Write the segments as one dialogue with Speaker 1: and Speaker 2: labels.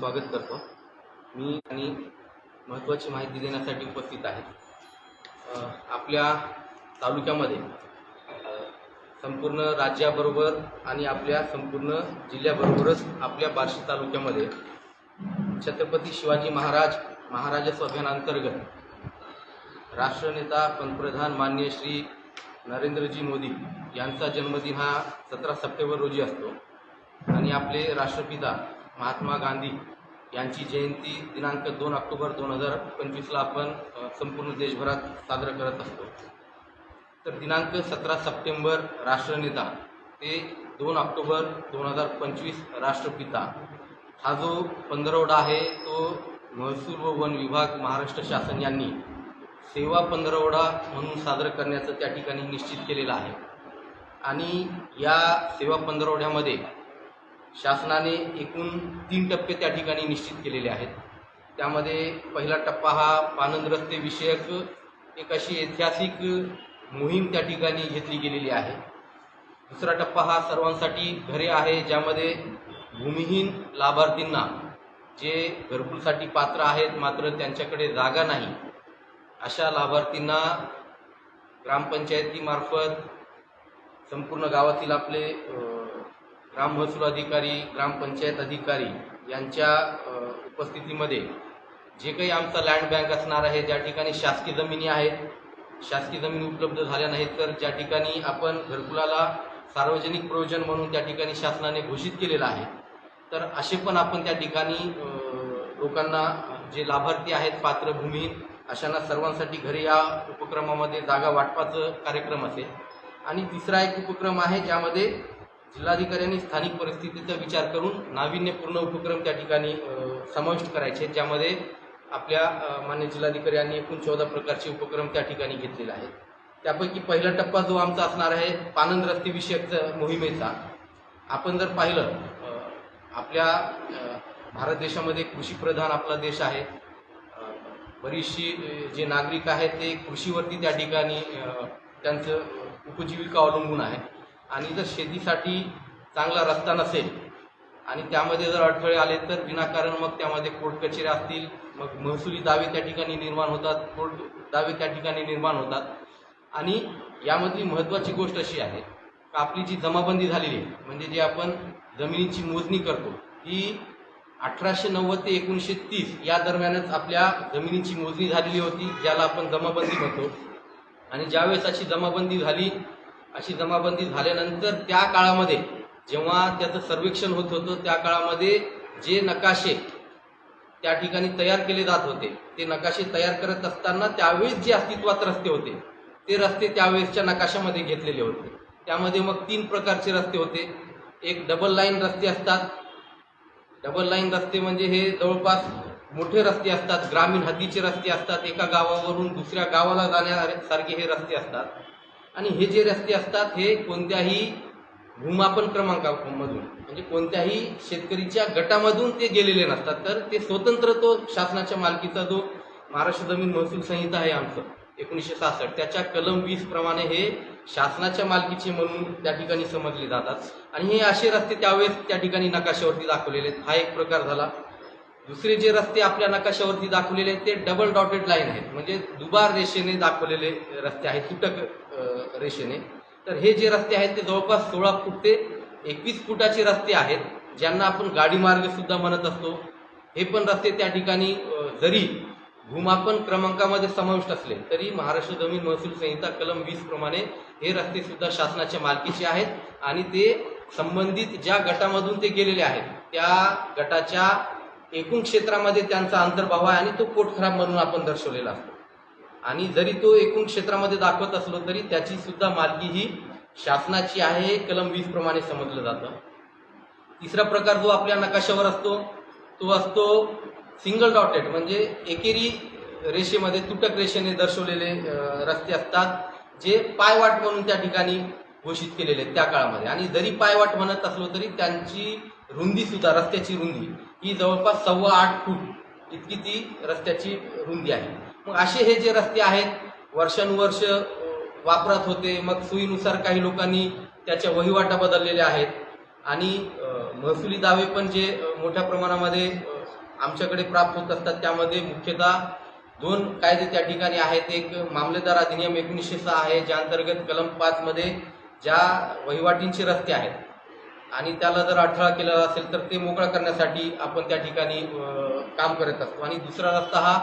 Speaker 1: स्वागत करतो. मी आणि महत्त्वाची माहिती देण्यासाठी उपस्थित आहे. आपल्या तालुक्यामध्ये संपूर्ण राज्याबरोबर आणि आपल्या संपूर्ण जिल्ह्याबरोबरच आपल्या बार्शी तालुक्यामध्ये छत्रपती शिवाजी महाराज महाराजस्व अभियानांतर्गत राष्ट्रनेता पंतप्रधान माननीय श्री नरेंद्रजी मोदी यांचा जन्मदिन हा सतरा सप्टेंबर रोजी असतो. आणि आपले राष्ट्रपिता महात्मा गांधी यांची जयंती दिनांक दोन ऑक्टोबर दोन हजार पंचवीसला आपण संपूर्ण देशभरात साजरा करत असतो. तर दिनांक सतरा सप्टेंबर राष्ट्रनेता ते दोन ऑक्टोबर दोन हजार पंचवीस राष्ट्रपिता. हा जो पंधरवडा आहे तो महसूल व वन विभाग महाराष्ट्र शासन यांनी सेवा पंधरवडा म्हणून साजरं करण्याचं त्या ठिकाणी निश्चित केलेलं आहे. आणि या सेवा पंधरवड्यामध्ये शासनाने एकूण तीन टप्पे त्या ठिकाणी निश्चित केलेले आहेत. त्यामध्ये पहिला टप्पा हा पानंद रस्ते विषयक एक अशी ऐतिहासिक मोहीम त्या ठिकाणी घेतली गेलेली आहे. दुसरा टप्पा हा सर्वांसाठी घरे आहे ज्यामध्ये भूमिहीन लाभार्थींना जे घरकुलसाठी पात्र आहेत मात्र त्यांच्याकडे जागा नाही. अशा लाभार्थींना ग्रामपंचायतीमार्फत संपूर्ण गावातील आपले ग्राम महसूल अधिकारी ग्रामपंचायत अधिकारी यांच्या उपस्थितीमध्ये जे काही आमचा लँड बँक असणार आहे ज्या ठिकाणी शासकीय जमिनी आहेत शासकीय जमिनी उपलब्ध झाल्या नाहीत तर ज्या ठिकाणी आपण घरकुलाला सार्वजनिक प्रयोजन म्हणून त्या ठिकाणी शासनाने घोषित केलेलं आहे तर असे पण आपण त्या ठिकाणी लोकांना जे लाभार्थी आहेत पात्र भूमिहीन अशांना सर्वांसाठी घरी या उपक्रमामध्ये जागा वाटपाचं कार्यक्रम असेल. आणि तिसरा एक उपक्रम आहे ज्यामध्ये जिल्हाधिकाऱ्यांनी स्थानिक परिस्थितीचा विचार करून नाविन्यपूर्ण उपक्रम त्या ठिकाणी समाविष्ट करायचे. ज्यामध्ये आपल्या मान्य जिल्हाधिकाऱ्यांनी एकूण चौदा प्रकारचे उपक्रम त्या ठिकाणी घेतलेले आहेत. त्यापैकी पहिला टप्पा जो आमचा असणार आहे पानंद रस्तेविषयक मोहिमेचा. आपण जर पाहिलं आपल्या भारत देशामध्ये कृषीप्रधान आपला देश आहे. बरीचशी जे नागरिक आहेत ते कृषीवरती त्या ठिकाणी त्यांचं उपजीविका अवलंबून आहे. आणि जर शेतीसाठी चांगला रस्ता नसेल आणि त्यामध्ये जर अडथळे आले तर विनाकारण मग त्यामध्ये कोर्ट कचेऱ्या असतील मग महसुली दावे त्या ठिकाणी निर्माण होतात कोर्ट दावे त्या ठिकाणी निर्माण होतात. आणि यामधली महत्त्वाची गोष्ट अशी आहे का आपली जी जमाबंदी झालेली आहे म्हणजे जी आपण जमिनीची मोजणी करतो ही अठराशे नव्वद ते एकोणीसशे तीस या दरम्यानच आपल्या जमिनीची मोजणी झालेली होती ज्याला आपण जमाबंदी म्हणतो. आणि ज्यावेळेस अशी जमाबंदी झाली अशी जमाबंदी झाल्यानंतर त्या काळामध्ये जेव्हा त्याचं सर्वेक्षण होत होतं त्या काळामध्ये जे नकाशे त्या ठिकाणी तयार केले जात होते ते नकाशे तयार करत असताना त्यावेळेस जे अस्तित्वात रस्ते होते ते रस्ते त्यावेळेसच्या नकाशामध्ये घेतलेले होते. त्यामध्ये मग तीन प्रकारचे रस्ते होते. एक डबल लाईन रस्ते असतात. डबल लाईन रस्ते म्हणजे हे जवळपास मोठे रस्ते असतात. ग्रामीण हद्दीचे रस्ते असतात. एका गावावरून दुसऱ्या गावाला जाण्यासारखे हे रस्ते असतात. आणि हे जे रस्ते असतात हे कोणत्याही भूमापन क्रमांकामधून म्हणजे कोणत्याही शेतकरीच्या गटामधून ते गेलेले नसतात. तर ते स्वतंत्र तो शासनाच्या मालकीचा जो महाराष्ट्र जमीन महसूल संहिता आहे आमचं एकोणीसशे सहासष्ट त्याच्या कलम वीस प्रमाणे हे शासनाच्या मालकीचे म्हणून त्या ठिकाणी समजले जातात. आणि हे असे रस्ते त्यावेळेस त्या ठिकाणी नकाशावरती दाखवलेले आहेत. हा एक प्रकार झाला. दुसरे जे रस्ते आपल्या नकाशावरती दाखवलेले आहेत ते डबल डॉटेड लाईन आहेत. म्हणजे दुबार रेषेने दाखवलेले रस्ते आहेत तुटक रेषेने. तर हे जे रस्ते आहेत ते जवळपास सोळा फूट ते एकवीस फुटाचे रस्ते आहेत ज्यांना आपण गाडी मार्ग सुद्धा म्हणत असतो. हे पण रस्ते त्या ठिकाणी जरी भूमापन क्रमांकामध्ये समाविष्ट असले तरी महाराष्ट्र जमीन महसूल संहिता कलम वीस प्रमाणे हे रस्ते सुद्धा शासनाच्या मालकीचे आहेत. आणि ते संबंधित ज्या गटामधून ते गेलेले आहेत त्या गटाच्या एकूण क्षेत्रामध्ये त्यांचा अंतर्भाव आहे आणि तो पोटखराब म्हणून आपण दर्शवलेला असतो. आणि जरी तो एकूण क्षेत्रामध्ये दाखवत असलो तरी त्याची सुद्धा मालकी ही शासनाची आहे हे कलम वीस प्रमाणे समजलं जातं. तिसरा प्रकार जो आपल्या नकाशावर असतो तो असतो सिंगल डॉटेड म्हणजे एकेरी रेषेमध्ये तुटक रेषेने दर्शवलेले रस्ते असतात जे पायवाट म्हणून त्या ठिकाणी घोषित केलेले आहेत त्या काळामध्ये. आणि जरी पायवाट म्हणत असलो तरी त्यांची रुंदी सुद्धा रस्त्याची रुंदी. ही जवळपास सव्वा आठ फूट इतकी ती रस्त्याची रुंदी आहे. मग असे हे जे रस्ते आहेत वर्षानुवर्ष वापरात होते. मग सोयीनुसार काही लोकांनी त्याच्या वहिवाटा बदललेल्या आहेत. आणि महसुली दावे पण जे मोठ्या प्रमाणामध्ये आमच्याकडे प्राप्त होत असतात त्यामध्ये मुख्यतः दोन कायदे त्या ठिकाणी आहेत. एक मामलेदार अधिनियम एकोणीसशे सहा आहे ज्या अंतर्गत कलम पाचमध्ये ज्या वहिवाटींचे रस्ते आहेत आणि त्याला जर अडथळा केलेला असेल तर ते मोकळा करण्यासाठी आपण त्या ठिकाणी काम करत असतो. आणि दुसरा रस्ता हा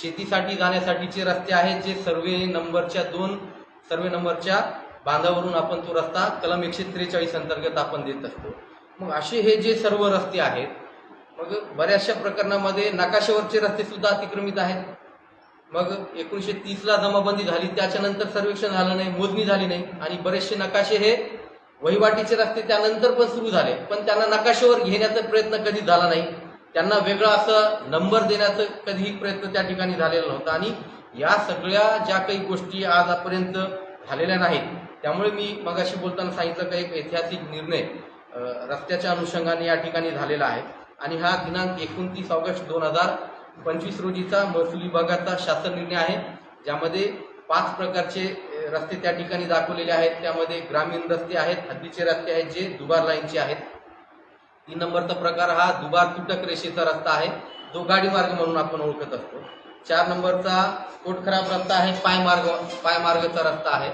Speaker 1: शेतीसाठी जाण्यासाठीचे रस्ते आहेत जे सर्वे नंबरच्या दोन सर्वे नंबरच्या बांधावरून आपण तो रस्ता कलम एकशे त्रेचाळीस अंतर्गत आपण देत असतो. मग असे हे जे सर्व रस्ते आहेत मग बऱ्याचशा प्रकरणामध्ये नकाशावरचे रस्ते सुद्धा अतिक्रमित आहेत. मग एकोणीसशे तीसला जमाबंदी झाली त्याच्यानंतर सर्वेक्षण झालं नाही मोजणी झाली नाही आणि बरेचसे नकाशे हे वहिवाटीचे रस्ते त्यानंतर पण सुरू झाले पण त्यांना नकाशेवर घेण्याचा प्रयत्न कधी झाला नाही. त्यांना वेगळा असं नंबर देण्याचा कधीही प्रयत्न त्या ठिकाणी झालेला नव्हता. आणि या सगळ्या ज्या काही गोष्टी आजपर्यंत झालेल्या नाहीत त्यामुळे मी मगाशी बोलताना सांगितलं का एक ऐतिहासिक निर्णय रस्त्याच्या अनुषंगाने या ठिकाणी झालेला आहे. आणि हा दिनांक एकोणतीस ऑगस्ट दोन हजार पंचवीस रोजीचा महसूल विभागाचा शासन निर्णय आहे ज्यामध्ये पाच प्रकारचे रस्ते त्या ठिकाणी दाखवलेले आहेत. त्यामध्ये ग्रामीण रस्ते आहेत हद्दीचे रस्ते आहेत जे दुबार लाईनचे आहेत. तीन नंबरचा प्रकार हा दुबार तुटक रेषेचा रस्ता आहे. जो गाडी मार्ग म्हणून आपण ओळखत असतो. चार नंबरचा पोट खराब रस्ता आहे पायमार्ग पायमार्गचा रस्ता आहे.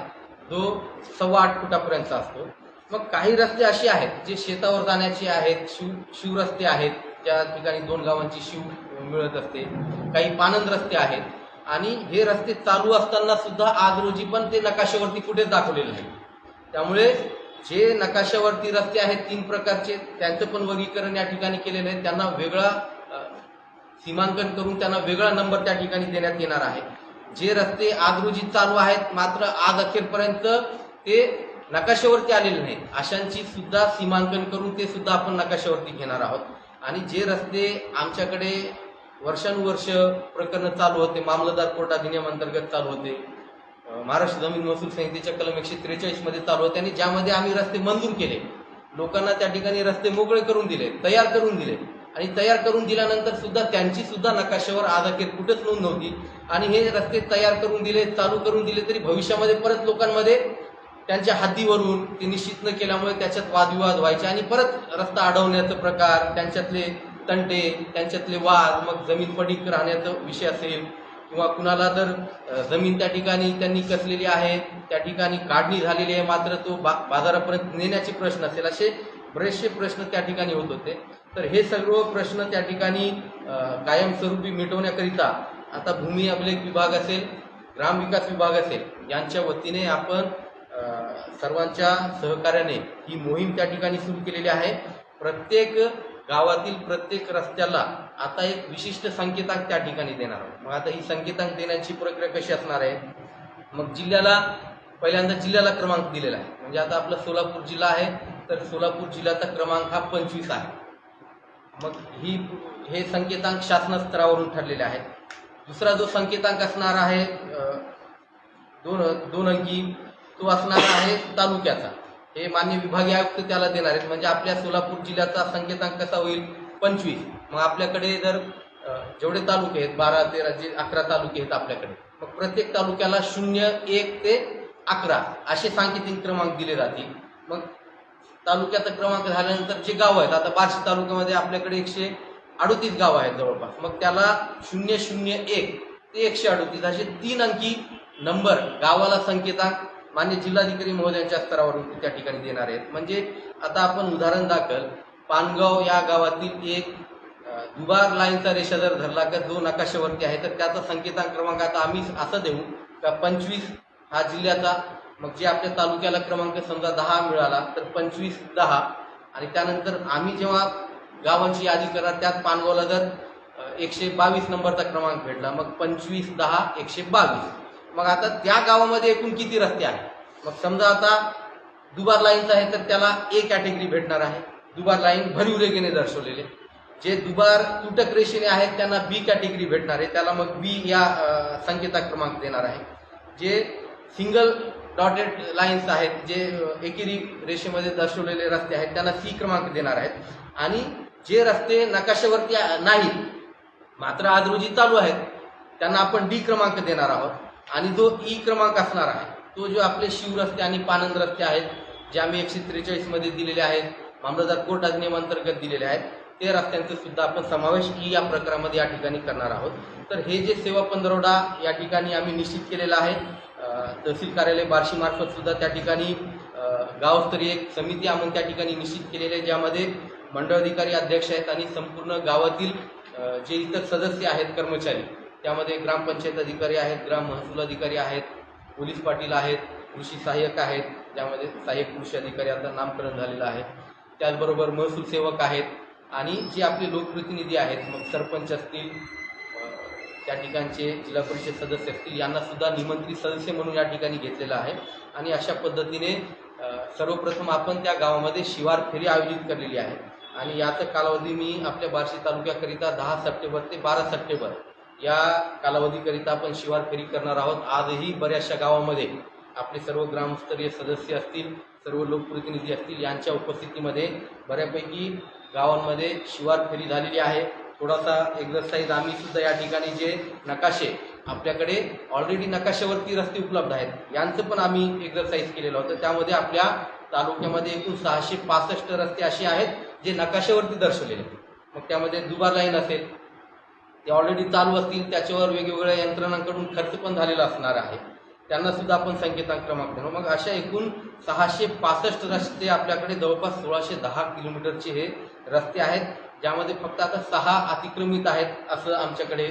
Speaker 1: जो सव्वा आठ फुटापर्यंतचा असतो. मग काही रस्ते असे आहेत जे शेतावर जाण्याचे आहेत शिव शिवरस्ते आहेत. त्या ठिकाणी दोन गावांची शिव मिळत असते. काही पानंद रस्ते आहेत. आणि हे रस्ते चालू असताना सुद्धा आज रोजी पण ते नकाशावरती कुठेच दाखवलेलं नाही. त्यामुळे जे नकाशावरती रस्ते आहेत तीन प्रकारचे त्यांचं पण वर्गीकरण या ठिकाणी केलेलं आहे. त्यांना वेगळा सीमांकन करून त्यांना वेगळा नंबर त्या ठिकाणी देण्यात येणार आहे. जे रस्ते आज रोजी चालू आहेत मात्र आज अखेरपर्यंत ते नकाशावरती आलेले नाहीत. अशांची सुद्धा सीमांकन करून ते सुद्धा आपण नकाशावरती घेणार आहोत. आणि जे रस्ते आमच्याकडे वर्षानुवर्ष प्रकरण चालू होते. मामलदार कोर्ट अधिनियम अंतर्गत चालू होते. महाराष्ट्र जमीन महसूल संहितेच्या कलम एकशे त्रेचाळीसमध्ये चालू होते आणि ज्यामध्ये आम्ही रस्ते मंजूर केले. लोकांना त्या ठिकाणी रस्ते मोकळे करून दिले तयार करून दिले. आणि तयार करून दिल्यानंतर सुद्धा त्यांची सुद्धा नकाशावर आज अखेर कुठेच नोंद नव्हती. आणि हे रस्ते तयार करून दिले चालू करून दिले तरी भविष्यामध्ये परत लोकांमध्ये त्यांच्या हद्दीवरून ते निश्चित न केल्यामुळे त्याच्यात वादविवाद व्हायचे आणि परत रस्ता अडवण्याचा प्रकार त्यांच्यातले तंटे त्यांच्यातले वाद मग जमीन पडीक राहण्याचा विषय असेल किंवा कुणाला जर जमीन त्या ठिकाणी त्यांनी कसलेली आहे त्या ठिकाणी काढणी झालेली आहे मात्र तो बा बाजारापर्यंत नेण्याचे प्रश्न असेल असे बरेचसे प्रश्न त्या ठिकाणी होत होते. तर हे सर्व प्रश्न त्या ठिकाणी कायमस्वरूपी मिटवण्याकरिता आता भूमी अभिलेख विभाग असेल ग्रामविकास विभाग असेल यांच्या वतीने आपण सर्वांच्या सहकार्याने ही मोहीम त्या ठिकाणी सुरू केलेली आहे. प्रत्येक गावातील प्रत्येक रस्त्याला आता एक विशिष्ट संकेतांक त्या ठिकाणी देणार आहोत. मग आता ही संकेतांक देण्याची प्रक्रिया कशी असणार आहे? मग जिल्ह्याला पहिल्यांदा जिल्ह्याला क्रमांक दिलेला आहे. म्हणजे आता आपला सोलापूर जिल्हा आहे तर सोलापूर जिल्ह्याचा क्रमांक हा पंचवीस आहे. मग ही हे संकेतांक शासन स्तरावरून ठरलेले आहेत. दुसरा जो संकेतांक असणार आहे दोन दोन अंकी तो असणार आहे तालुक्याचा. हे मान्य विभागीय आयुक्त त्याला देणार आहेत. म्हणजे आपल्या सोलापूर जिल्ह्याचा संकेतांक कसा होईल? पंचवीस. मग आपल्याकडे जर जेवढे तालुके आहेत बारा तेरा जे अकरा तालुके आहेत आपल्याकडे मग प्रत्येक तालुक्याला शून्य एक ते अकरा असे सांकेतिक क्रमांक दिले जातील. मग तालुक्याचा क्रमांक झाल्यानंतर जे गाव आहेत आता बार्शी तालुक्यामध्ये आपल्याकडे एकशे अडोतीस गाव आहेत जवळपास. मग त्याला शून्य शून्य एक ते एकशे अडोतीस असे तीन अंकी नंबर गावाला संकेतांक मान्य जिल्हाधिकारी महोदयांच्या स्तरावरून ते त्या ठिकाणी देणार आहेत. म्हणजे आता आपण उदाहरण दाखल. पानगाव या गावातील एक दुबार लाईनचा रेषा जर धरला का जो नकाशावरती आहे तर त्याचा संकेतांक क्रमांक आता आम्ही असं देऊ का पंचवीस हा जिल्ह्याचा. मग जे आपल्या तालुक्याला क्रमांक समजा दहा मिळाला तर पंचवीस दहा. आणि त्यानंतर आम्ही जेव्हा गावांची यादी करणार त्यात पानगावला जर एकशे बावीस नंबरचा क्रमांक भेटला मग पंचवीस दहा एकशे बावीस. मग आता त्या गावामध्ये एकूण किती रस्ते आहेत? मग समजा आता दुबार लाईनचा आहे तर त्याला ए कॅटेगरी भेटणार आहे. दुबार लाईन भरीव रेगेने दर्शवलेले जे दुबार तुटक रेषेने आहेत त्यांना बी कॅटेगरी भेटणार आहे. त्याला मग बी या संकेता क्रमांक देणार आहे. जे सिंगल डॉटेड लाईन्स आहेत जे एकेरी रेषेमध्ये दर्शवलेले रस्ते आहेत त्यांना सी क्रमांक देणार आहेत. आणि जे रस्ते नकाशावरती नाहीत मात्र आज रोजी चालू आहेत त्यांना आपण डी क्रमांक देणार आहोत. आणि जो ई क्रमांक असणार आहे तो जो आपले शिवरस्ते आणि पानंद रस्ते आहेत जे आम्ही एकशे त्रेचाळीसमध्ये दिलेले आहेत मामलतदार कोर्ट अधिनियमांतर्गत दिलेले आहेत ते रस्त्यांचा सुद्धा आपण समावेश ई या प्रकारामध्ये या ठिकाणी करणार आहोत. तर हे जे सेवा पंधरवडा या ठिकाणी आम्ही निश्चित केलेला आहे तहसील कार्यालय बार्शीमार्फत सुद्धा त्या ठिकाणी गावस्तरीय एक समिती आम्ही त्या ठिकाणी निश्चित केलेली आहे ज्यामध्ये मंडळ अधिकारी अध्यक्ष आहेत आणि संपूर्ण गावातील जे इतर सदस्य आहेत कर्मचारी त्यामध्ये ग्रामपंचायत अधिकारी आहेत ग्राम महसूल अधिकारी आहेत पोलीस पाटील आहेत कृषी सहाय्यक आहेत ज्यामध्ये सहाय्यक कृषी अधिकारी आता नामकरण झालेलं आहे. त्याचबरोबर महसूल सेवक आहेत आणि जे आपले लोकप्रतिनिधी आहेत मग सरपंच असतील त्या ठिकाणचे जिल्हा परिषद सदस्य असतील यांनासुद्धा निमंत्रित सदस्य म्हणून या ठिकाणी घेतलेलं आहे. आणि अशा पद्धतीने सर्वप्रथम आपण त्या गावामध्ये शिवार फेरी आयोजित केलेली आहे. आणि याचा कालावधी मी आपल्या बार्शी तालुक्याकरिता दहा सप्टेंबर ते बारा सप्टेंबर या कालावधीकरिता आपण शिवार फेरी करणार आहोत. आजही बऱ्याचशा गावामध्ये आपले सर्व ग्रामस्तरीय सदस्य असतील सर्व लोकप्रतिनिधी असतील यांच्या उपस्थितीमध्ये बऱ्यापैकी गावांमध्ये शिवार फेरी झालेली आहे. थोडासा एक्झरसाईज आम्ही सुद्धा या ठिकाणी जे नकाशे आपल्याकडे ऑलरेडी नकाशावरती रस्ते उपलब्ध आहेत. यांचं पण आम्ही एक्झरसाईज केलेलं होतं. त्यामध्ये आपल्या तालुक्यामध्ये एकूण सहाशे पासष्ट रस्ते असे आहेत जे नकाशावरती दर्शवलेले आहेत. मग त्यामध्ये दुबार लाईन असेल ते ऑलरेडी चालू असतील त्याच्यावर वेगवेगळ्या यंत्रणांकडून खर्च पण झालेला असणार आहे. त्यांना सुद्धा आपण संकेतांक क्रमांक देणार मग अशा एकूण सहाशे पासष्ट रस्ते आपल्याकडे जवळपास सोळाशे दहा किलोमीटरचे हे रस्ते आहेत ज्यामध्ये फक्त आता सहा अतिक्रमित आहेत असं आमच्याकडे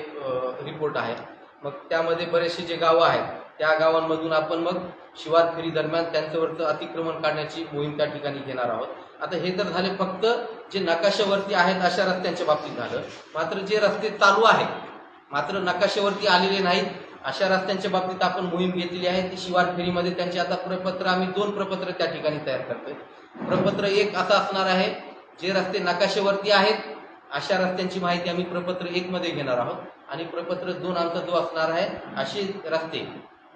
Speaker 1: रिपोर्ट आहे. मग त्यामध्ये बरेचसे जे गावं आहेत त्या गावांमधून आपण मग शिवार फेरी दरम्यान त्यांच्यावरचं अतिक्रमण काढण्याची मोहीम त्या ठिकाणी घेणार आहोत. आता हे तर झाले फक्त जे नकाशावरती आहेत अशा रस्त्यांच्या बाबतीत झालं मात्र जे रस्ते चालू आहेत मात्र नकाशावरती आलेले नाहीत अशा रस्त्यांच्या बाबतीत आपण मोहीम घेतलेली आहे. ती शिवार फेरीमध्ये त्यांचे आता प्रपत्र आम्ही दोन प्रपत्र त्या ठिकाणी तयार करतोय. प्रपत्र एक असं असणार आहे जे रस्ते नकाशावरती आहेत अशा रस्त्यांची माहिती आम्ही प्रपत्र एक मध्ये घेणार आहोत. आणि प्रपत्र दोन आमचा जो असणार आहे असे रस्ते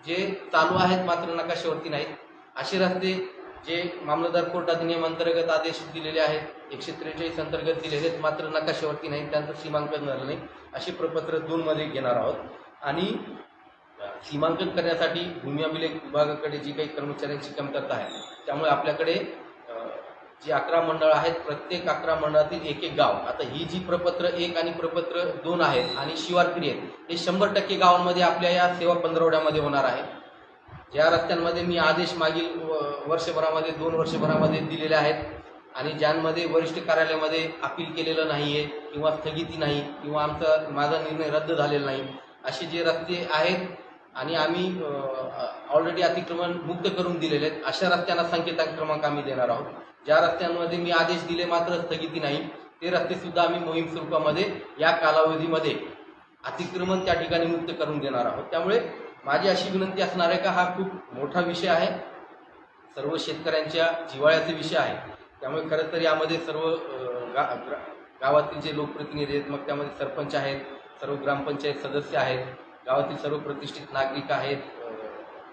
Speaker 1: जे चालू आहेत मात्र नकाशावरती नाहीत असे रस्ते जे मामलतदार कोर्ट अधिनियम अंतर्गत आदेश दिलेले आहेत एकशे त्रेचाळीस अंतर्गत दिलेले आहेत मात्र नकाशावरती नाही त्यांचं सीमांकन झालं नाही असे प्रपत्र दोनमध्ये घेणार आहोत. आणि सीमांकन करण्यासाठी भूमी अभिलेख विभागाकडे जी काही कर्मचाऱ्यांची कमतरता आहे त्यामुळे आपल्याकडे जी अकरा मंडळ आहेत प्रत्येक अकरा मंडळातील एक एक गाव. आता ही जी प्रपत्र एक आणि प्रपत्र दोन आहेत आणि शिवारक्रियेत आहेत हे शंभर टक्के गावांमध्ये आपल्या या सेवा पंधरवड्यामध्ये होणार आहे. ज्या रस्त्यांमध्ये मी आदेश मागील व- वर्षभरामध्ये दोन वर्षभरामध्ये दिलेले आहेत. आणि ज्यांमध्ये वरिष्ठ कार्यालयामध्ये अपील केलेलं नाही आहे किंवा स्थगिती नाही किंवा आमचा माझा निर्णय रद्द झालेला नाही असे जे रस्ते आहेत आणि आम्ही ऑलरेडी अतिक्रमण मुक्त करून दिलेले आहेत अशा रस्त्यांना संकेतांक क्रमांक आम्ही देणार आहोत. ज्या रस्त्यांमध्ये मी आदेश दिले मात्र स्थगिती नाही ते रस्ते सुद्धा आम्ही मोहीम स्वरूपामध्ये या कालावधीमध्ये अतिक्रमण त्या ठिकाणी मुक्त करून देणार आहोत. त्यामुळे माझी अशी विनंती असणार आहे का हा खूप मोठा विषय आहे. सर्व शेतकऱ्यांच्या जिव्हाळ्याचा विषय आहे. त्यामुळे खरं तर यामध्ये सर्व गा ग्रा- गावातील जे लोकप्रतिनिधी आहेत मग त्यामध्ये सरपंच आहेत सर्व ग्रामपंचायत सदस्य आहेत गावातील सर्व प्रतिष्ठित नागरिक आहेत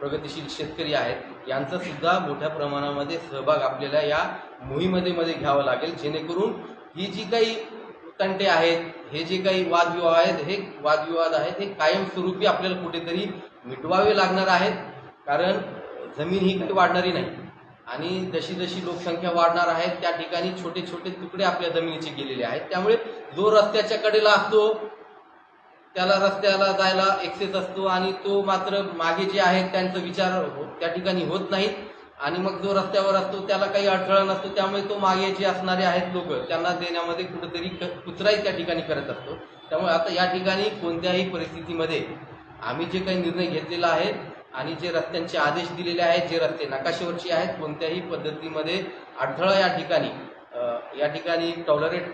Speaker 1: प्रगतिशील शेतकरी आहेत यांचा सुद्धा मोठ्या प्रमाणामध्ये सहभाग आपल्याला या मोहिमेमध्ये मध्ये घ्यावा लागेल. जेणेकरून ही जी काही तंटे आहेत हे जे काही वादविवाद आहेत हे वादविवाद आहेत हे कायमस्वरूपी आपल्याला कुठेतरी मिटवावे लागणार आहेत कारण जमीन ही काही वाढणारी नाही. आणि जशी जशी लोकसंख्या वाढणार आहे त्या ठिकाणी छोटे छोटे तुकडे आपल्या जमिनीचे गेलेले आहेत. त्यामुळे जो रस्त्याच्या कडेला असतो त्याला रस्त्याला जायला एक्सेस असतो आणि तो मात्र मागे जे आहेत त्यांचा विचार हो- त्या ठिकाणी होत नाहीत. आणि मग जो रस्त्यावर असतो त्याला काही अडथळा नसतो. त्यामुळे तो मागे जे असणारे आहेत लोक त्यांना देण्यामध्ये कुठेतरी क- कुचराई त्या ठिकाणी करत असतो. त्यामुळे आता या ठिकाणी कोणत्याही परिस्थितीमध्ये आम्ही जे काही निर्णय घेतलेला आहे आणि जे रस्त्यांचे आदेश दिलेले आहेत जे रस्ते नकाशेवरचे आहेत कोणत्याही पद्धतीमध्ये अडथळा या ठिकाणी या ठिकाणी टॉलरेट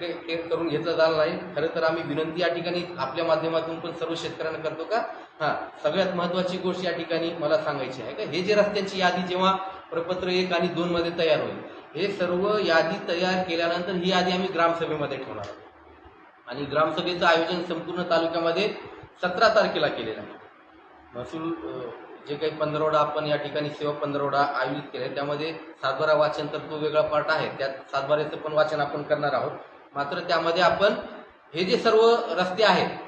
Speaker 1: करून घेतलं जाणार नाही. खरं तर आम्ही विनंती या ठिकाणी आपल्या माध्यमातून पण सर्व शेतकऱ्यांना करतो का? हा सगळ्यात महत्वाची गोष्ट या ठिकाणी मला सांगायची आहे का? हे जे रस्त्यांची यादी जेव्हा प्रपत्र एक आणि दोन मध्ये तयार होईल हे सर्व यादी तयार केल्यानंतर ही यादी आम्ही ग्रामसभेमध्ये ठेवणार आहोत. आणि ग्रामसभेचं आयोजन संपूर्ण तालुक्यामध्ये सतरा तारखेला केलेलं आहे. महसूल जे काही पंधरवडा आपण या ठिकाणी सेवा पंधरवडा आयोजित केले त्यामध्ये सातबारा वाचन तर तो वेगळा पार्ट आहे. त्यात सातबाऱ्याचं पण वाचन आपण करणार आहोत. मात्र त्यामध्ये आपण हे जे सर्व रस्ते आहेत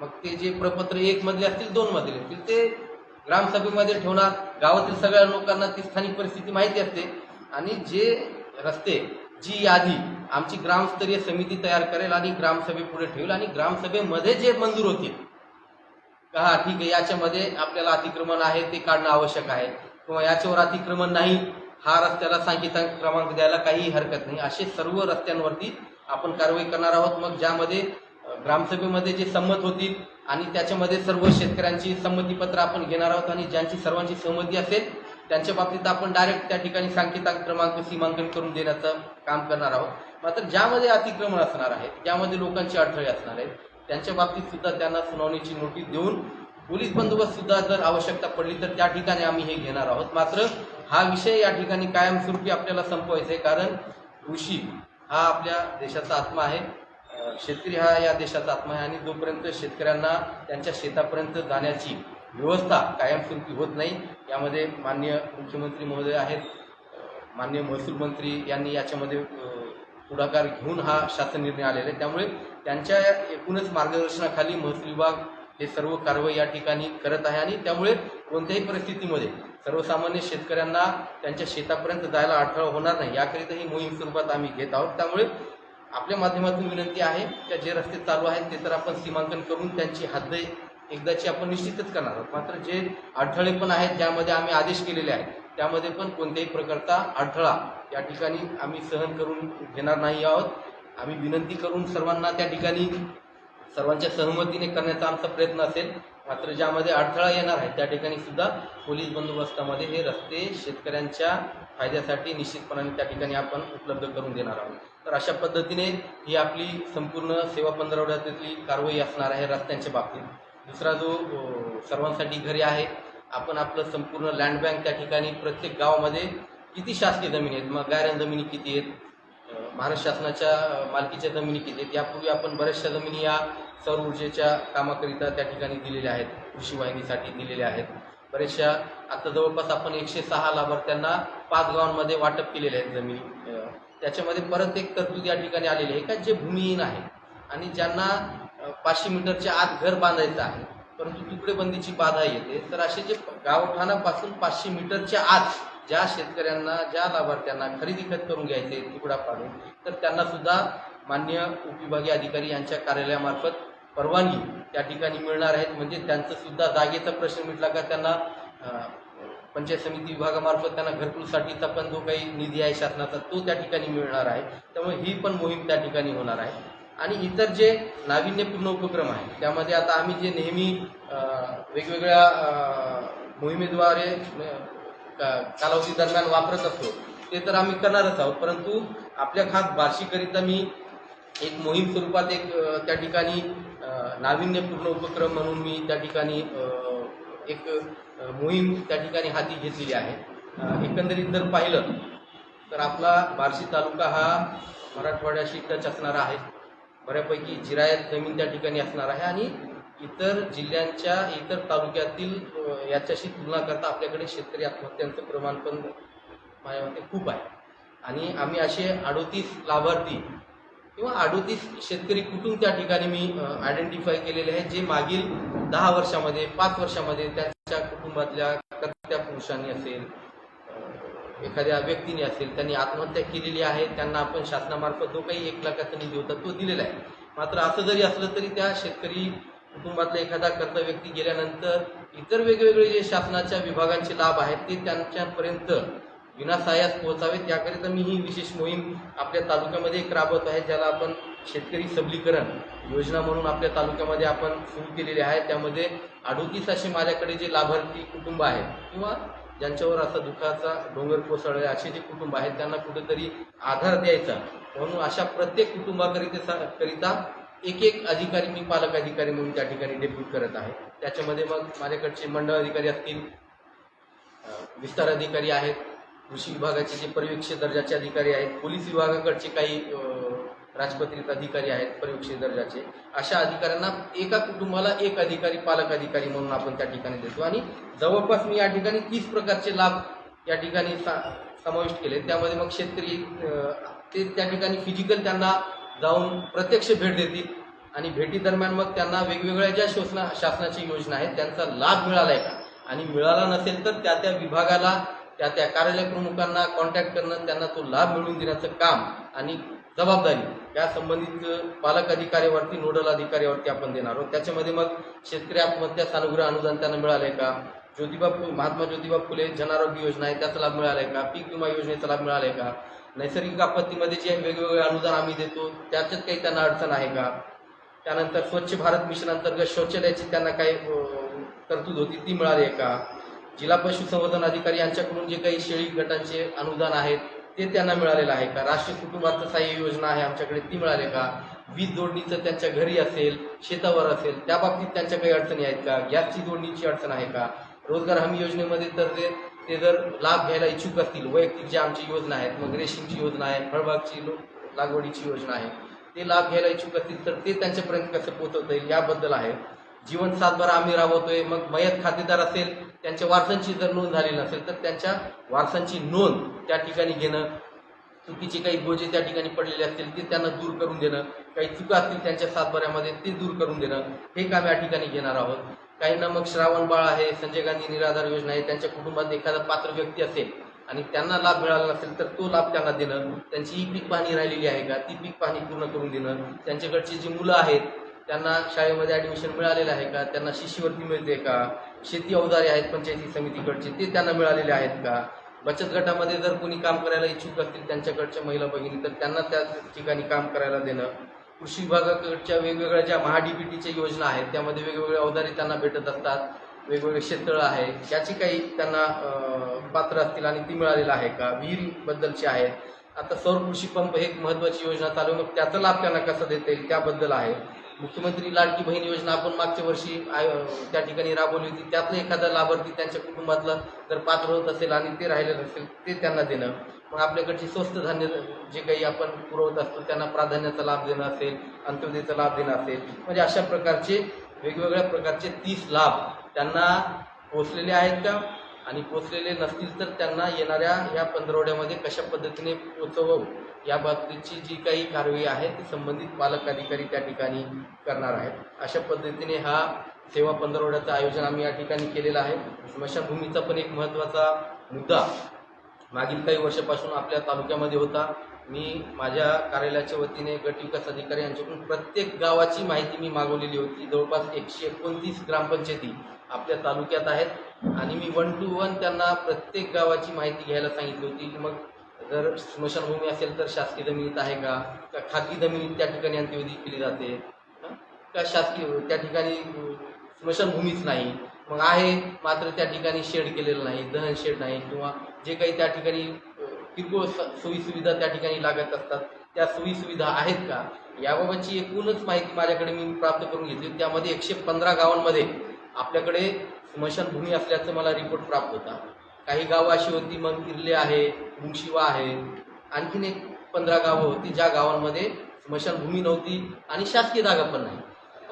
Speaker 1: मग ते जे प्रपत्र एक मधले असतील दोन मधले असतील ते ग्रामसभेमध्ये ठेवणार. गावातील सगळ्या लोकांना ती स्थानिक परिस्थिती माहिती असते. आणि जे रस्ते जी यादी आमची ग्रामस्तरीय समिती तयार करेल आणि ग्रामसभेपुढे ठेवेल आणि ग्रामसभेमध्ये जे मंजूर होतील का हा ठीक आहे याच्यामध्ये आपल्याला अतिक्रमण आहे ते काढणं आवश्यक आहे. किंवा याच्यावर अतिक्रमण नाही हा रस्त्याला सांकेतांक क्रमांक द्यायला काही हरकत नाही. असे सर्व रस्त्यांवरती आपण कारवाई करणार आहोत. मग ज्यामध्ये ग्रामसभेमध्ये जे संमत होतील आणि त्याच्यामध्ये सर्व शेतकऱ्यांची संमतीपत्र आपण घेणार आहोत आणि ज्यांची सर्वांची सहमती असेल त्यांच्या बाबतीत आपण डायरेक्ट त्या ठिकाणी सांकेतांक क्रमांक सीमांकन करून देण्याचं काम करणार आहोत. मात्र ज्यामध्ये अतिक्रमण असणार आहे ज्यामध्ये लोकांचे अडथळे असणार आहेत त्यांच्या बाबतीत सुद्धा त्यांना सुनावणीची नोटीस देऊन पोलीस बंदोबस्त सुद्धा जर आवश्यकता पडली तर त्या ठिकाणी आम्ही हे घेणार आहोत. मात्र हा विषय या ठिकाणी कायमस्वरूपी आपल्याला संपवायचा आहे कारण कृषी हा आपल्या देशाचा आत्मा आहे. शेतकरी हा या देशाचा आत्मा आहे आणि जोपर्यंत शेतकऱ्यांना त्यांच्या शेतापर्यंत जाण्याची व्यवस्था कायमस्वरूपी होत नाही. यामध्ये माननीय मुख्यमंत्री महोदय आहेत. माननीय महसूल मंत्री यांनी याच्यामध्ये पुढाकार घेऊन हा शासन निर्णय आलेला आहे. त्यामुळे त्यांच्या एकूणच मार्गदर्शनाखाली महसूल विभाग हे सर्व कारवाई या ठिकाणी करत आहे आणि त्यामुळे कोणत्याही परिस्थितीमध्ये सर्वसामान्य शेतकऱ्यांना त्यांच्या शेतापर्यंत जायला अडथळा होणार नाही. याकरिता ही मोहीम स्वरूपात आम्ही घेत आहोत. त्यामुळे आपल्या माध्यमातून विनंती आहे त्या जे रस्ते चालू आहेत ते तर आपण सीमांकन करून त्यांची हद्द एकदाची आपण निश्चितच करणार आहोत. मात्र जे अडथळे पण आहेत ज्यामध्ये आम्ही आदेश केलेले आहेत त्यामध्ये पण कोणत्याही प्रकारचा अडथळा या ठिकाणी आम्ही सहन करून घेणार नाही आहोत. आम्ही विनंती करून सर्वांना त्या ठिकाणी सर्वांच्या सहमतीने करण्याचा आमचा प्रयत्न असेल. मात्र ज्यामध्ये अडथळा येणार आहे त्या ठिकाणी सुद्धा पोलीस बंदोबस्तामध्ये हे रस्ते शेतकऱ्यांच्या फायद्यासाठी निश्चितपणाने त्या ठिकाणी आपण उपलब्ध करून देणार आहोत. तर अशा पद्धतीने ही आपली संपूर्ण सेवा पंधरवड्यातली कारवाई असणार आहे रस्त्यांच्या बाबतीत. दुसरा जो सर्वांसाठी घरी आहे आपण आपलं संपूर्ण लँड बँक त्या ठिकाणी प्रत्येक गावामध्ये किती शासकीय जमिनी आहेत? मग गायरन जमिनी किती आहेत? महाराष्ट्र शासनाच्या मालकीच्या जमिनी किती आहेत? यापूर्वी आपण बऱ्याचशा जमिनी या सौर ऊर्जेच्या कामाकरिता त्या ठिकाणी दिलेल्या आहेत कृषी वाहिनीसाठी दिलेल्या आहेत. बऱ्याचशा आता जवळपास आपण एकशे सहा लाभार्थ्यांना पाच गावांमध्ये वाटप केलेले आहेत जमिनी. त्याच्यामध्ये परत एक तरतूद या ठिकाणी आलेली आहे. का जे भूमिहीन आहे? आणि ज्यांना पाचशे मीटरच्या आत घर बांधायचं आहे परंतु तुकडेबंदीची बाधा येते. तर असे जे गावठाणापासून पाचशे मीटरच्या आत ज्या शेतकऱ्यांना ज्या लाभार्थ्यांना खरेदी खत करून घ्यायचे तुकडा पाडून तर त्यांना सुद्धा मान्य उपविभागीय अधिकारी यांच्या कार्यालयामार्फत परवानगी त्या ठिकाणी मिळणार आहेत. म्हणजे त्यांचं सुद्धा जागेचा प्रश्न मिटला का त्यांना पंचायत समिती विभागामार्फत त्यांना घरकुलसाठीचा पण जो काही निधी आहे शासनाचा तो त्या ठिकाणी मिळणार आहे. त्यामुळे ही पण मोहीम त्या ठिकाणी होणार आहे. आणि इतर जे नाविन्यपूर्ण उपक्रम आहे त्यामध्ये आता आम्ही जे नेहमी वेगवेगळ्या मोहिमेद्वारे का- कालावधी दरम्यान वापरत असतो ते तर आम्ही करणारच आहोत. परंतु आपल्या खास बार्शीकरिता मी एक मोहीम स्वरूपात एक त्या ठिकाणी नाविन्यपूर्ण उपक्रम म्हणून मी त्या ठिकाणी एक मोहीम त्या ठिकाणी हाती घेतलेली आहे. एकंदरीत जर पाहिलं तर आपला बार्शी तालुका हा मराठवाड्याशी टच असणारा आहे. बऱ्यापैकी जिरायत जमीन त्या ठिकाणी असणार आहे आणि इतर जिल्ह्यांच्या इतर तालुक्यातील याच्याशी तुलना करता आपल्याकडे शेतकरी आत्महत्यांचं प्रमाण पण माझ्या मते खूप आहे. आणि आम्ही असे अडोतीस लाभार्थी किंवा अडोतीस शेतकरी कुटुंब त्या ठिकाणी मी आयडेंटिफाय केलेले आहे जे मागील दहा वर्षामध्ये पाच वर्षामध्ये त्यांच्या कुटुंबातल्या कर्त्या पुरुषांनी असेल एखाद्या व्यक्तीने असेल त्यांनी आत्महत्या केलेली आहे त्यांना आपण शासनामार्फत जो काही एक लाखाचा निधी होता तो दिलेला आहे. मात्र असं जरी असलं तरी त्या शेतकरी कुटुंबातला एखादा कर्ता व्यक्ती गेल्यानंतर इतर वेगवेगळे जे शासनाच्या विभागांचे लाभ आहेत ते त्यांच्यापर्यंत विनासायास पोहोचावेत. याकरिता मी ही विशेष मोहीम आपल्या तालुक्यामध्ये एक राबवत आहे ज्याला आपण शेतकरी सबलीकरण योजना म्हणून आपल्या तालुक्यामध्ये आपण सुरू केलेली आहे. त्यामध्ये अडोतीस असे माझ्याकडे जे लाभार्थी कुटुंब आहेत किंवा ज्यांच्यावर असा दुःखाचा डोंगर कोसळले असे जे कुटुंब आहेत त्यांना कुठेतरी आधार द्यायचा. म्हणून अशा प्रत्येक कुटुंबाकरिता करिता एक एक अधिकारी मी पालक अधिकारी म्हणून त्या ठिकाणी डेप्यूट करत आहे. त्याच्यामध्ये मग माझ्याकडचे मंडळ अधिकारी असतील विस्तार अधिकारी आहेत कृषी विभागाचे जे पर्यवेक्षक दर्जाचे अधिकारी आहेत पोलीस विभागाकडचे काही राजपत्रित अधिकारी आहेत पर्यवेक्षक दर्जाचे. अशा अधिकाऱ्यांना एका कुटुंबाला एक अधिकारी पालक अधिकारी म्हणून आपण त्या ठिकाणी देतो. आणि जवळपास मी या ठिकाणी तीस प्रकारचे लाभ या ठिकाणी सा- समाविष्ट केले. त्यामध्ये मग शेतकरी ते त्या ठिकाणी फिजिकल त्यांना जाऊन प्रत्यक्ष भेट देतील. आणि भेटीदरम्यान मग त्यांना वेगवेगळ्या ज्या शोषणा शासनाची योजना आहेत त्यांचा लाभ मिळाला आहे का? आणि मिळाला नसेल तर त्या त्या विभागाला त्या त्या कार्यालय प्रमुखांना कॉन्टॅक्ट करणं त्यांना तो लाभ मिळवून देण्याचं काम आणि जबाबदारी. या संबंधित पालक अधिकाऱ्यावरती नोडल अधिकाऱ्यावरती आपण देणार आहोत. त्याच्यामध्ये मग शेतकरी आत्महत्या सानुग्रह अनुदान त्यांना मिळाले का? ज्योतिबा फुले महात्मा ज्योतिबा फुले जनआरोग्य योजना आहे त्याचा लाभ मिळाला आहे का? पीक विमा योजनेचा लाभ मिळाला आहे का? नैसर्गिक आपत्तीमध्ये जे वेगवेगळे अनुदान आम्ही देतो त्याच्यात काही त्यांना अडचण आहे का? त्यानंतर स्वच्छ भारत मिशन अंतर्गत शौचालयाची त्यांना काही तरतूद होती ती मिळाली आहे का? जिल्हा पशुसंवर्धन अधिकारी यांच्याकडून जे काही शेळी गटांचे अनुदान आहेत ते त्यांना मिळालेलं आहे का? राष्ट्रीय कुटुंबाचं सहाय्य योजना आहे आमच्याकडे ती मिळाली का? वीज जोडणीचं त्यांच्या घरी असेल शेतावर असेल त्या बाबतीत त्यांच्या काही अडचणी आहेत का? गॅसची जोडणीची अडचण आहे का? रोजगार हमी योजनेमध्ये तर ते ते जर लाभ घ्यायला इच्छुक असतील वैयक्तिक ज्या आमची योजना आहेत मग रेशीमची योजना आहे फळबागची लागवडीची योजना आहे ते लाभ घ्यायला इच्छुक असतील तर ते त्यांच्यापर्यंत कसं पोहोचवता येईल याबद्दल आहे. जीवन सातबारा आम्ही राबवतोय मग मयत खातेदार असेल त्यांच्या वारसांची जर नोंद झालेली नसेल तर त्यांच्या वारसांची नोंद त्या ठिकाणी घेणं चुकीचे काही बोजे त्या ठिकाणी पडलेले असतील ते त्यांना दूर करून देणं काही चुका असतील त्यांच्या सातबाऱ्यामध्ये ते दूर करून देणं हे काम या ठिकाणी घेणार आहोत. काहींना मग श्रावण बाळ आहे संजय गांधी निराधार योजना आहे त्यांच्या कुटुंबात एखादा पात्र व्यक्ती असेल आणि त्यांना लाभ मिळाला नसेल तर तो लाभ त्यांना देणं त्यांची ही पीक पाहणी राहिलेली आहे का ती पीक पाहणी पूर्ण करून देणं त्यांच्याकडची जी मुलं आहेत त्यांना शाळेमध्ये ॲडमिशन मिळालेलं आहे का त्यांना शिष्यवृत्ती मिळते का शेती अवजारे आहेत पंचायती समितीकडचे ते त्यांना मिळालेले आहेत का? बचत गटामध्ये जर कोणी काम करायला इच्छुक असतील त्यांच्याकडच्या महिला भगिनी तर त्यांना त्या ठिकाणी काम करायला देणं. कृषी विभागाकडच्या वेगवेगळ्या ज्या महाडीबीटीच्या योजना आहेत त्यामध्ये वेगवेगळे अवजारे त्यांना भेटत असतात वेगवेगळे शेततळं आहे याची काही त्यांना पात्र असतील आणि ती मिळालेलं आहे का? विहिरीबद्दलची आहेत. आता सौर कृषी पंप हे एक महत्त्वाची योजना चालू मग त्याचा लाभ त्यांना कसा देता येईल त्याबद्दल आहे. मुख्यमंत्री लाडकी बहीण योजना आपण मागच्या वर्षी आय- त्या ठिकाणी राबवली होती. त्यातलं एखादा लाभार्थी त्यांच्या कुटुंबातलं जर पात्र होत असेल आणि ते राहिलेलं असेल ते त्यांना देणं. मग आपल्याकडची स्वस्त धान्य जे काही आपण पुरवत असतो त्यांना प्राधान्याचा लाभ देणं असेल अंत्योदयचा लाभ देणं असेल म्हणजे अशा प्रकारचे वेगवेगळ्या प्रकारचे तीस लाभ त्यांना पोचलेले आहेत का? आणि पोचलेले नसतील तर त्यांना येणाऱ्या या पंधरवड्यामध्ये कशा पद्धतीने पोचवू या बाबतीची जी काही कारवाई आहे ती संबंधित पालक अधिकारी त्या ठिकाणी करणार आहेत. अशा पद्धतीने हा सेवा पंधरवड्याचं आयोजन आम्ही या ठिकाणी केलेलं आहे. स्मशानभूमीचा पण एक महत्त्वाचा मुद्दा मागील काही वर्षापासून आपल्या तालुक्यामध्ये होता. मी माझ्या कार्यालयाच्या वतीने गट विकास अधिकारी यांच्याकडून प्रत्येक गावाची माहिती मी मागवलेली होती. जवळपास एकशे एकोणतीस ग्रामपंचायती आपल्या तालुक्यात आहेत. आणि मी वन टू वन त्यांना प्रत्येक गावाची माहिती घ्यायला सांगितली होती की मग जर स्मशानभूमी असेल तर शासकीय जमिनीत आहे का? का खाजगी जमिनीत त्या ठिकाणी अंत्यविधी केली जाते? का शासकीय त्या ठिकाणी स्मशानभूमीच नाही? मग आहे मात्र त्या ठिकाणी शेड केलेलं नाही दहन शेड नाही किंवा जे काही त्या ठिकाणी किरकोळ सोयीसुविधा त्या ठिकाणी लागत असतात त्या सोयीसुविधा आहेत का? याबाबतची एकूणच माहिती माझ्याकडे मी प्राप्त करून घेतली. त्यामध्ये एकशे पंधरा गावांमध्ये आपल्याकडे स्मशानभूमी असल्याचं मला रिपोर्ट प्राप्त होता. काही गावं अशी होती मग किर्ले आहे मुंगशिवा आहे. आणखीन एक पंधरा गावं होती ज्या गावांमध्ये स्मशानभूमी नव्हती आणि शासकीय जागा पण नाही.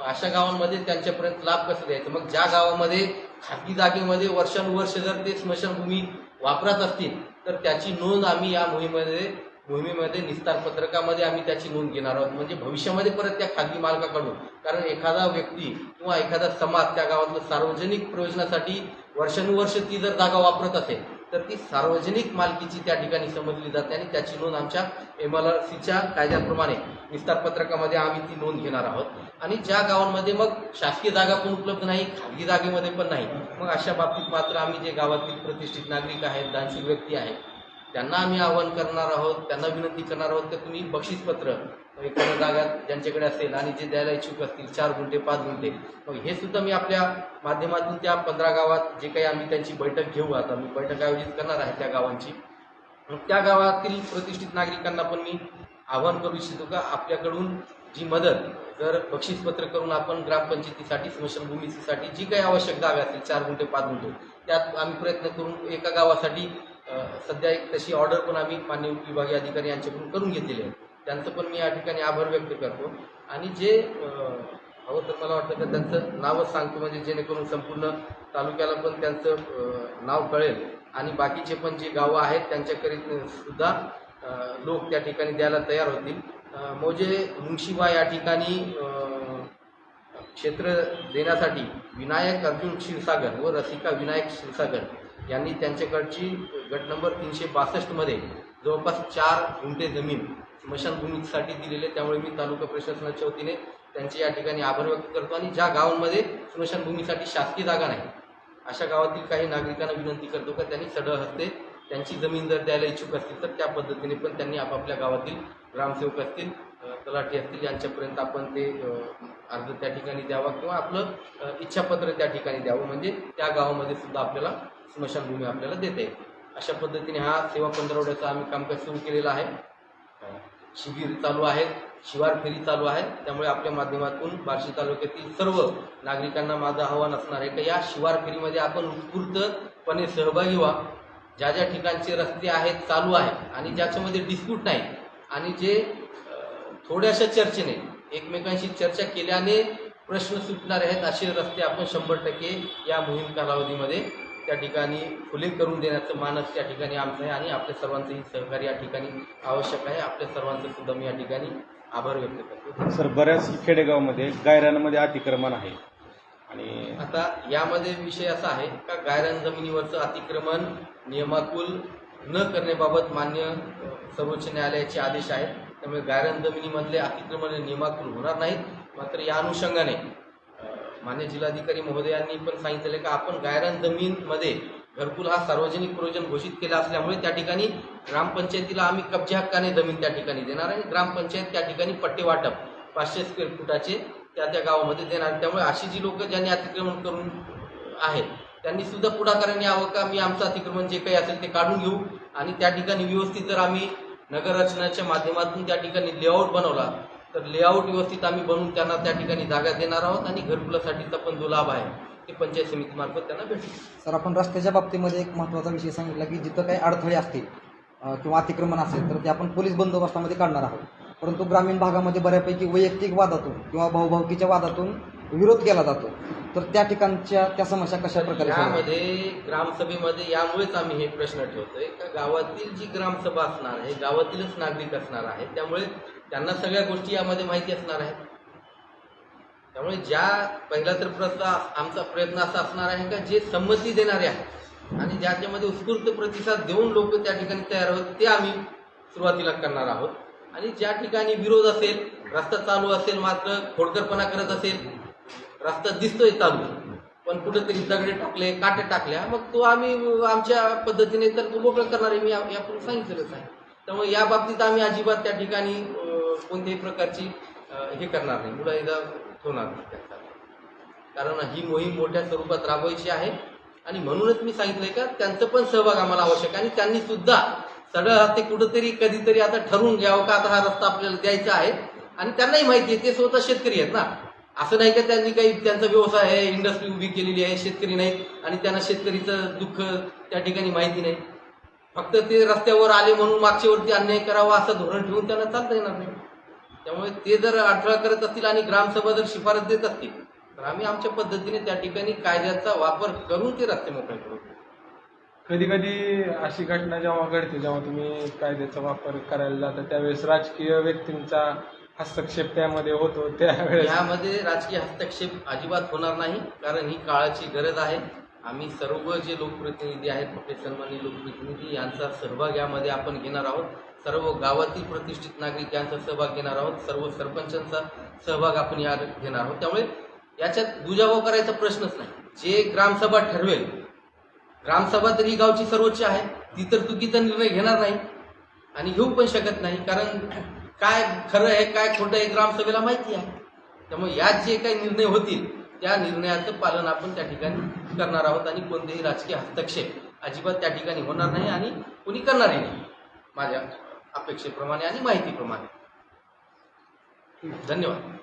Speaker 1: अशा गावांमध्ये त्यांच्यापर्यंत लाभ कसं द्यायचं? मग ज्या गावामध्ये खाजगी जागेमध्ये वर्षानुवर्ष जर ते स्मशानभूमी वापरत असतील तर त्याची नोंद आम्ही या मोहिमेमध्ये मोहिमेमध्ये निस्तार पत्रकामध्ये आम्ही त्याची नोंद घेणार आहोत. म्हणजे भविष्यामध्ये परत त्या खाजगी मालकाकडून. कारण एखादा व्यक्ती किंवा एखादा समाज त्या गावातलं सार्वजनिक प्रयोजनासाठी वर्षानुवर्ष ती जर जागा वापरत असेल तर ती सार्वजनिक मालकीची त्या ठिकाणी समजली जाते आणि त्याची नोंद आमच्या एम एल आर सीच्या कायद्याप्रमाणे विस्तार पत्रकामध्ये आम्ही ती नोंद घेणार आहोत. आणि ज्या गावांमध्ये मग शासकीय जागा पण उपलब्ध नाही खाजगी जागेमध्ये पण नाही मग अशा बाबतीत मात्र आम्ही जे गावातील प्रतिष्ठित नागरिक आहेत दानशील व्यक्ती आहेत त्यांना आम्ही आवाहन करणार आहोत त्यांना विनंती करणार आहोत की तुम्ही बक्षीसपत्र एखाद्या जागा ज्यांच्याकडे असेल आणि जे द्यायला इच्छुक असतील चार गुंठे पाच गुंठे मग हे सुद्धा मी आपल्या माध्यमातून त्या पंधरा गावात जे काही आम्ही त्यांची बैठक घेऊ आता मी बैठक आयोजित करणार आहे त्या गावांची. मग त्या गावातील प्रतिष्ठित नागरिकांना पण मी आवाहन करू इच्छितो का आपल्याकडून जी मदत जर बक्षीसपत्र करून आपण ग्रामपंचायतीसाठी स्मशानभूमीसाठी जी काही आवश्यक जागा असतील चार गुंठे पाच गुंठे त्यात आम्ही प्रयत्न करून एका गावासाठी सध्या एक तशी ऑर्डर पण आम्ही मान्य विभागीय अधिकारी यांच्याकडून करून घेतलेली आहे. त्यांचं पण मी या ठिकाणी आभार व्यक्त करतो. आणि जे हवं तर मला वाटतं का त्यांचं नावच सांगतो म्हणजे जेणेकरून संपूर्ण तालुक्याला पण त्यांचं नाव कळेल. आणि बाकीचे पण जे गावं आहेत त्यांच्याकरिता सुद्धा लोक त्या ठिकाणी द्यायला तयार होतील. मोजे मौजे या ठिकाणी क्षेत्र देण्यासाठी विनायक अर्जुन क्षीरसागर व रसिका विनायक क्षीरसागर यांनी त्यांच्याकडची गट नंबर तीनशे बासष्टमध्ये जवळपास चार गुंठे जमीन स्मशानभूमीसाठी दिलेले त्यामुळे मी तालुका प्रशासनाच्या वतीने त्यांचे या ठिकाणी आभार व्यक्त करतो आणि ज्या गावांमध्ये स्मशानभूमीसाठी शासकीय जागा नाही अशा गावातील काही नागरिकांना विनंती करतो का त्यांनी सढळ हस्ते त्यांची जमीन जर द्यायला इच्छुक असतील तर त्या पद्धतीने पण त्यांनी आपापल्या गावातील ग्रामसेवक असतील तलाठी असतील यांच्यापर्यंत आपण ते अर्ज त्या ठिकाणी द्यावा किंवा आपलं इच्छापत्र त्या ठिकाणी द्यावं. म्हणजे त्या गावामध्ये सुद्धा आपल्याला स्मशानभूमी आपल्याला देते अशा पद्धतीने हा सेवा पंधरवड्याचा आम्ही कामकाज सुरू केलेला आहे. शिबिर चालू आहे शिवार फेरी चालू आहे. त्यामुळे आपल्या माध्यमातून बार्शी तालुक्यातील सर्व नागरिकांना माझं आव्हान असणार आहे की या शिवार फेरीमध्ये आपण उत्स्फूर्तपणे सहभागी व्हा. ज्या ज्या ठिकाणचे रस्ते आहेत चालू आहेत आणि ज्याच्यामध्ये डिस्प्यूट नाही आणि जे थोड्याशा चर्चेने एकमेकांशी चर्चा केल्याने प्रश्न सुटणार आहेत असे रस्ते आपण शंभर टक्के या मोहीम कालावधीमध्ये त्या ठिकाणी खुले करून देण्याचं मानस त्या ठिकाणी आमचं आहे आणि आपल्या सर्वांचंही सहकार्य या ठिकाणी आवश्यक आहे. आपल्या सर्वांचं सुद्धा मी या ठिकाणी आभार व्यक्त करतो.
Speaker 2: सर बऱ्याच खेडेगावमध्ये गायरांमध्ये अतिक्रमण आहे. आणि
Speaker 1: आता यामध्ये विषय असा आहे का गायरान जमिनीवरचं अतिक्रमण नियमाकुल न करण्याबाबत मान्य सर्वोच्च न्यायालयाचे आदेश आहेत. त्यामुळे गायरान जमिनीमधले अतिक्रमण नियमाकुल होणार नाहीत. मात्र या अनुषंगाने मान्य जिल्हाधिकारी महोदयांनी पण सांगितलेलं का आपण गायरान जमीनमध्ये घरकुल हा सार्वजनिक प्रयोजन घोषित केला असल्यामुळे त्या ठिकाणी ग्रामपंचायतीला आम्ही कब्जा हक्काने जमीन त्या ठिकाणी देणार आणि ग्रामपंचायत त्या ठिकाणी पट्टे वाटप पाचशे स्क्वेअर फुटाचे त्या त्या गावामध्ये देणार त्यामुळे अशी जी लोक ज्यांनी अतिक्रमण करून आहेत त्यांनी सुद्धा पुढाकाराने यावं का? मी आमचं अतिक्रमण जे काही असेल ते काढून घेऊ. आणि त्या ठिकाणी व्यवस्थित जर आम्ही नगररचनाच्या माध्यमातून त्या ठिकाणी लेआउट बनवला तर लेआउट व्यवस्थित आम्ही बनवून त्यांना त्या ठिकाणी जागा देणार आहोत आणि घरकुलासाठीचा पण जो लाभ आहे ते पंचायत समितीमार्फत त्यांना भेटेल.
Speaker 3: सर आपण रस्त्याच्या बाबतीमध्ये एक महत्त्वाचा विषय सांगितला की जिथं काही अडथळे असतील अ, किंवा अतिक्रमण असेल तर ते आपण पोलीस बंदोबस्तामध्ये काढणार आहोत. परंतु ग्रामीण भागामध्ये बऱ्यापैकी वैयक्तिक वादातून किंवा भाऊभावकीच्या वादातून विरोध केला जातो. तर त्या ठिकाणच्या त्या समस्या कशा प्रकारे सोडवायच्या?
Speaker 1: यामध्ये ग्रामसभेमध्ये यामुळेच आम्ही हे प्रश्न ठेवतोय का गावातील जी ग्रामसभा असणार आहे गावातीलच नागरिक असणार आहे त्यामुळे त्यांना सगळ्या गोष्टी यामध्ये माहिती असणार आहेत. त्यामुळे ज्या पहिला तर प्रस्ताव आमचा प्रयत्न असा असणार आहे का जे संमती देणारे आहेत आणि ज्याच्यामध्ये उत्स्फूर्त प्रतिसाद देऊन लोक त्या ठिकाणी तयार होत ते आम्ही सुरुवातीला करणार आहोत. आणि ज्या ठिकाणी विरोध असेल रस्ता चालू असेल मात्र खोडकरपणा करत असेल रस्ता दिसतोय चालू पण कुठेतरी दगडे टाकले काटे टाकल्या मग तो आम्ही आमच्या पद्धतीने तर तो मोकळं करणार आहे मी यापूर्वी सांगितलेलंच आहे. त्यामुळे या बाबतीत आम्ही अजिबात त्या ठिकाणी कोणत्याही प्रकारची हे करणार नाही. मुलायदा ठेवणार नाही त्याचा. कारण ही मोहीम मोठ्या स्वरूपात राबवायची आहे. आणि म्हणूनच मी सांगितलंय का त्यांचं पण सहभाग आम्हाला आवश्यक आणि त्यांनी सुद्धा सगळं रस्ते कुठंतरी कधीतरी आता ठरवून घ्यावं का? आता हा रस्ता आपल्याला द्यायचा आहे. आणि त्यांनाही माहिती आहे ते स्वतः शेतकरी आहेत ना. असं नाही का त्यांनी काही त्यांचा व्यवसाय आहे इंडस्ट्री उभी केलेली आहे शेतकरी नाही. आणि त्यांना शेतकरीचं दुःख त्या ठिकाणी माहिती नाही. फक्त ते रस्त्यावर आले म्हणून मागच्यावरती अन्याय करावा असं धोरण ठेवून त्यांना चालता येणार नाही. त्यामुळे ते जर अडथळा करत असतील आणि ग्रामसभा जर शिफारस देत असतील तर आम्ही आमच्या पद्धतीने त्या ठिकाणी कायद्याचा वापर करून ते रस्ते मोकळे करू.
Speaker 4: कधी कधी अशी घटना जेव्हा घडते जेव्हा तुम्ही कायद्याचा वापर करायला जाता त्यावेळेस राजकीय व्यक्तींचा हस्तक्षेप त्यामध्ये होतो त्यावेळेस
Speaker 1: यामध्ये राजकीय हस्तक्षेप अजिबात होणार नाही कारण ही काळाची गरज आहे. आम्ही सर्व जे लोकप्रतिनिधी आहेत आपले सन्माननीय लोकप्रतिनिधी यांचा सहभाग यामध्ये आपण घेणार आहोत. सर्व गावातील प्रतिष्ठित नागरिक यांचा सहभाग घेणार आहोत. सर्व सरपंचांचा सहभाग आपण या घेणार आहोत. त्यामुळे याच्यात दुजाभाव करायचा प्रश्नच नाही. जे ग्रामसभा ठरवेल ग्रामसभा तर ही गावची सर्वोच्च आहे. ती तर चुकीचा निर्णय घेणार नाही आणि घेऊ पण शकत नाही. कारण काय खरं आहे काय खोटं आहे ग्रामसभेला माहिती आहे. त्यामुळे यात जे काही निर्णय होतील त्या निर्णयाचं पालन आपण त्या ठिकाणी करणार आहोत आणि कोणतेही राजकीय हस्तक्षेप अजिबात त्या ठिकाणी होणार नाही आणि कोणी करणारही नाही. माझ्या अपेक्षेप्रमाणे आणि माहितीप्रमाणे. धन्यवाद.